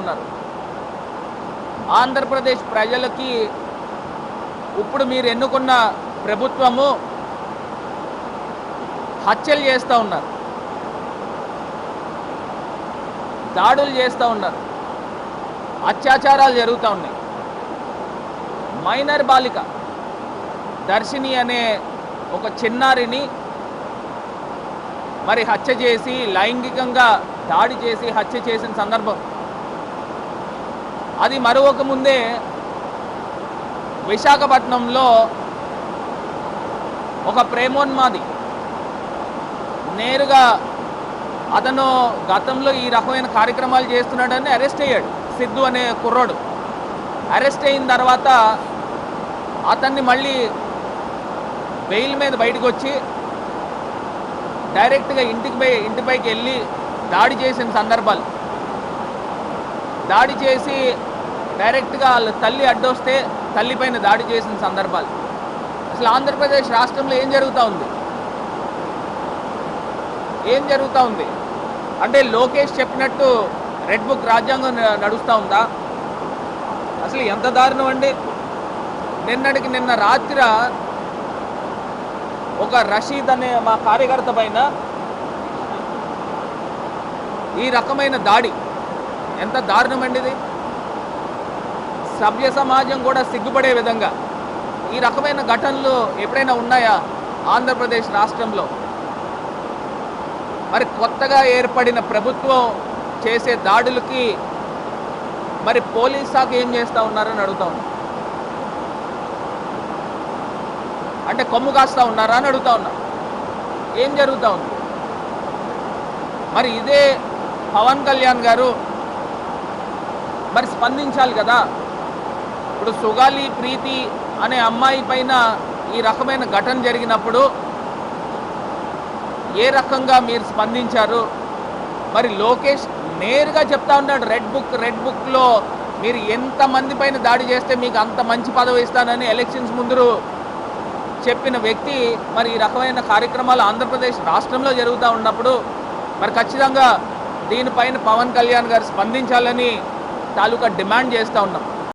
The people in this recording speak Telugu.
ఉన్నారు. ఆంధ్రప్రదేశ్ ప్రజలకి ఇప్పుడు మీరు ఎన్నుకున్న ప్రభుత్వము హత్యలు చేస్తూ ఉన్నారు. దాడులు చేస్తూ ఉన్నారు. అత్యాచారాలు జరుగుతూ ఉన్నాయి. మైనర్ బాలిక దర్శిని అనే ఒక చిన్నారిని మరి హత్య చేసి లైంగికంగా దాడి చేసి హత్య చేసిన సందర్భం అది మరొక ముందే విశాఖపట్నంలో ఒక ప్రేమోన్మాది. నేరుగా అతను గతంలో ఈ రకమైన కార్యక్రమాలు చేస్తున్నాడని అరెస్ట్ అయ్యాడు సిద్ధు అనే కుర్రోడు. అరెస్ట్ అయిన తర్వాత అతన్ని మళ్ళీ బెయిల్ మీద బయటకు వచ్చి డైరెక్ట్గా ఇంటికి పోయి ఇంటిపైకి వెళ్ళి దాడి చేసిన సందర్భాలు. దాడి చేసి డైరెక్ట్గా వాళ్ళ తల్లి అడ్డొస్తే తల్లిపైన దాడి చేసిన సందర్భాలు. అసలు ఆంధ్రప్రదేశ్ రాష్ట్రంలో ఏం జరుగుతూ ఉంది? ఏం జరుగుతూ ఉంది? అంటే లోకేష్ చెప్పినట్టు రెడ్ బుక్ రాజ్యాంగం నడుస్తూ ఉందా? అసలు ఎంత దారుణం అండి? నిన్నటికి నిన్న రాత్రి ఒక రషీద్ అనే మా కార్యకర్త పైన ఈ రకమైన దాడి. ఎంత దారుణం అండి ఇది? సభ్య సమాజం కూడా సిగ్గుపడే విధంగా ఈ రకమైన ఘటనలు ఎప్పుడైనా ఉన్నాయా ఆంధ్రప్రదేశ్ రాష్ట్రంలో? మరి కొత్తగా ఏర్పడిన ప్రభుత్వం చేసే దాడులకి మరి పోలీస్ శాఖ ఏం చేస్తూ ఉన్నారని అడుగుతా ఉన్నా. అంటే కొమ్ము కాస్తా ఉన్నారా అని అడుగుతా ఉన్నా. ఏం జరుగుతూ ఉంది? మరి ఇదే పవన్ కళ్యాణ్ గారు మరి స్పందించాలి కదా? ఇప్పుడు సుగాలి ప్రీతి అనే అమ్మాయి పైన ఈ రకమైన ఘటన జరిగినప్పుడు ఏ రకంగా మీరు స్పందించారు? మరి లోకేష్ నేరుగా చెప్తా ఉన్నాడు రెడ్ బుక్ రెడ్ బుక్లో మీరు ఎంతమంది పైన దాడి చేస్తే మీకు అంత మంచి పదవి ఇస్తానని ఎలక్షన్స్ ముందు చెప్పిన వ్యక్తి మరి ఈ రకమైన కార్యక్రమాలు ఆంధ్రప్రదేశ్ రాష్ట్రంలో జరుగుతూ ఉన్నప్పుడు మరి ఖచ్చితంగా దీనిపైన పవన్ కళ్యాణ్ గారు స్పందించాలని తాలూకా డిమాండ్ చేస్తూ ఉన్నాం.